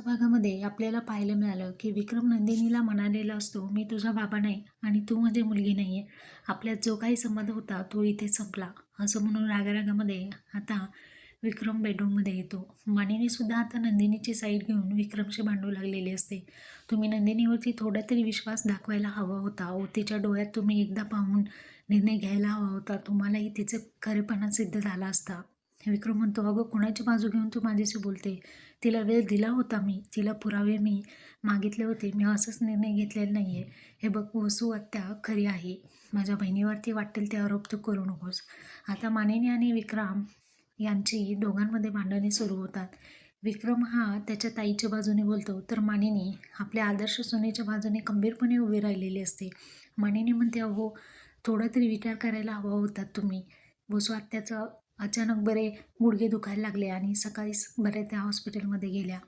या भागामध्ये आपल्याला पाहायला मिळालं की विक्रम नंदिनीला म्हणालेला असतो मी तुझा बाबा नाही आणि तू माझी मुलगी नाही आहे आपल्यात जो काही संबंध होता तो इथे संपला. असं म्हणून रागारागामध्ये आता विक्रम बेडरूममध्ये येतो. मानिनीसुद्धा आता नंदिनीची साईड घेऊन विक्रमशी भांडू लागलेली असते. तुम्ही नंदिनीवरती थोडा तरी विश्वास दाखवायला हवा होता. व तिच्या डोळ्यात तुम्ही एकदा पाहून निर्णय घ्यायला हवा होता. तुम्हालाही तिचं खरेपणा सिद्ध झाला असता. विक्रम म्हणतो अगं कोणाची बाजू घेऊन तू माझ्याशी बोलते? तिला वेळ दिला होता मी तिला पुरावे मी मागितले होते. मी असंच निर्णय घेतलेला नाही आहे हे बघ वसू आत्या खरी आहे. माझ्या बहिणीवरती वाटेल ते आरोप तू करू नकोस. आता मानिनी आणि विक्रम यांची दोघांमध्ये भांडणे सुरू होतात. विक्रम हा त्याच्या ताईच्या बाजूने बोलतो तर मानिनी आपल्या आदर्श सुनेच्या बाजूने खंबीरपणे उभी राहिलेली असते. मानेनी म्हणते अहो थोडा तरी विचार करायला हवा होता तुम्ही. वसू आत्याचं अचानक बरे गुडघे दुखायला लागले आणि सकाळीच बऱ्या त्या हॉस्पिटलमध्ये गेल्या.